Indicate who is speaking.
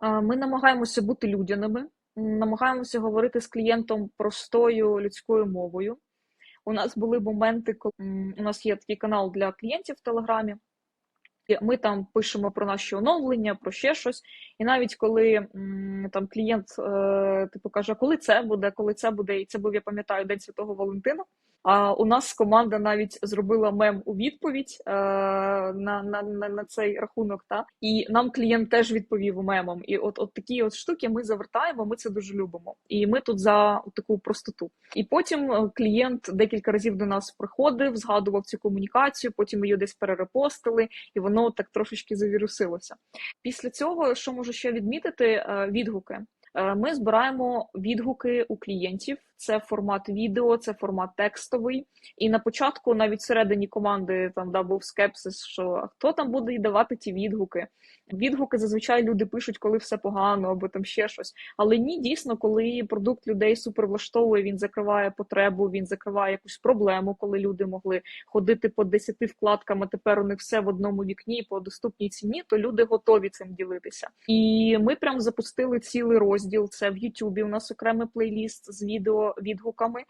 Speaker 1: Ми намагаємося бути людяними, намагаємося говорити з клієнтом простою людською мовою. У нас були моменти, коли у нас є такий канал для клієнтів в Телеграмі. Ми там пишемо про наші оновлення, про ще щось. І навіть коли там клієнт е, типу каже, коли це буде, коли це буде, і це був, я пам'ятаю, День Святого Валентина. А у нас команда навіть зробила мем у відповідь е, на, на, на, на цей рахунок. Та і нам клієнт теж відповів мемом. І от, от такі от штуки ми завертаємо. Ми це дуже любимо. І ми тут за таку простоту. І потім е, клієнт декілька разів до нас приходив, згадував цю комунікацію. Потім її десь перерепостили, і воно так трошечки завірусилося. Після цього, що можу ще відмітити, е, відгуки. Е, Ми збираємо відгуки у клієнтів. Це формат відео, це формат текстовий. І на початку, навіть всередині команди, там да, був скепсис, що хто там буде давати ті відгуки. Відгуки зазвичай люди пишуть, коли все погано, або там ще щось. Але ні, дійсно, коли продукт людей супер влаштовує, він закриває потребу, він закриває якусь проблему, коли люди могли ходити по 10 вкладкам, а тепер у них все в одному вікні по доступній ціні, то люди готові цим ділитися. І ми прям запустили цілий розділ. Це в Ютубі. У нас окремий плейліст з відео відгуками.